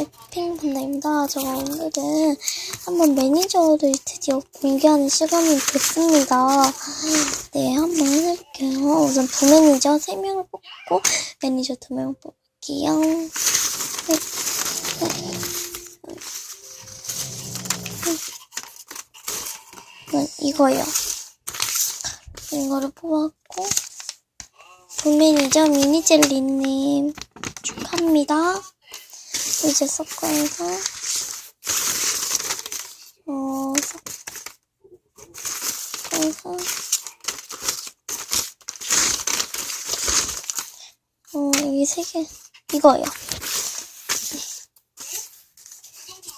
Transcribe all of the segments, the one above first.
에핑 판다입니다. 저 오늘은 한번 매니저를 드디어 공개하는 시간이 됐습니다. 네, 한번 해볼게요. 우선 부매니저 3명을 뽑고 매니저 2명 뽑을게요. 네. 네, 이거요. 이거를 뽑았고 부매니저 미니젤리님 축하합니다. 이제 섞어서 어 섞어서 어 여기 세 개 이거요.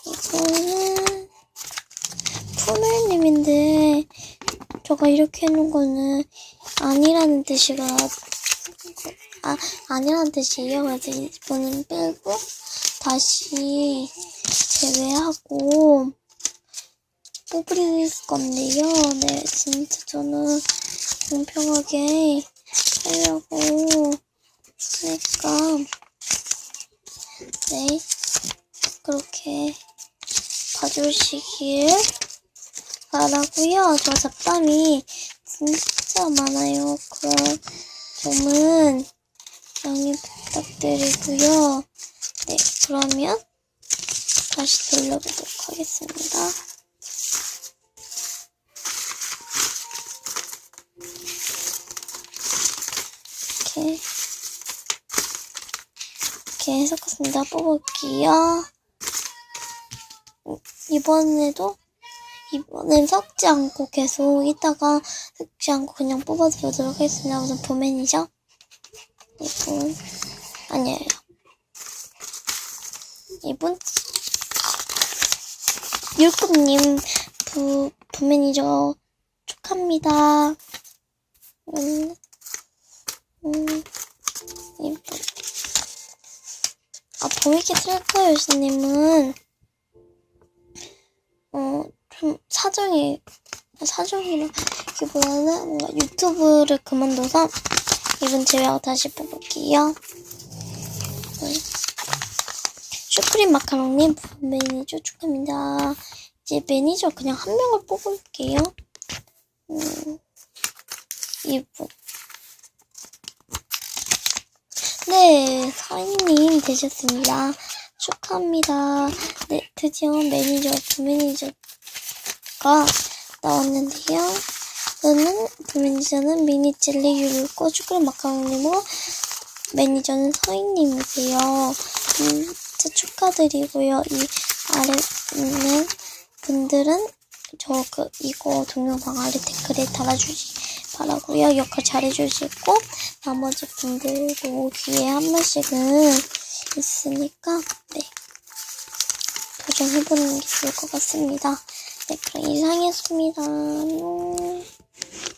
이거는 푸멜님인데 저가 이렇게 해놓은 거는 아니라는 뜻이가 아 아니라는 뜻이에요. 그래서 이번엔 빼고 다시 제외하고 뽑을 건데요. 네, 진짜 저는 공평하게 하려고 하니까 네 그렇게 봐주시길 바라고요. 저 잡담이 진짜 많아요. 그런 점은 양해 부탁드리고요. 네, 그러면 다시 돌려보도록 하겠습니다. 이렇게 이렇게 섞었습니다. 뽑을게요. 음, 이번에도 이번엔 섞지 않고 계속 이따가 섞지 않고 그냥 뽑아보도록 하겠습니다. 우선 보맨이죠? 이분 아니에요. 이분 율꿈님 부 부매니저 축하합니다. 음, 음, 이분 아 보이키 트래커 여신님은 어 좀 사정이 사정이라기보다는 뭔가 유튜브를 그만둬서 이분 제외하고 다시 뽑을게요. 네. 슈크림 마카롱님 매니저 축하합니다. 이제 매니저 그냥 한 명을 뽑을게요. 음, 이분. 네, 서인님 되셨습니다. 축하합니다. 네, 드디어 매니저, 부매니저가 나왔는데요. 저는 부매니저는 미니 젤리 율고 슈크림 마카롱님으로 매니저는 서인님이세요. 음, 진짜 축하드리고요. 이 아래 있는 분들은 저 그 이거 동영상 아래 댓글에 달아주시 바라고요. 역할 잘해주시고 나머지 분들도 귀에 한 번씩은 있으니까 네 도전해보는 게 좋을 것 같습니다. 네 그럼 이상이었습니다. 안녕.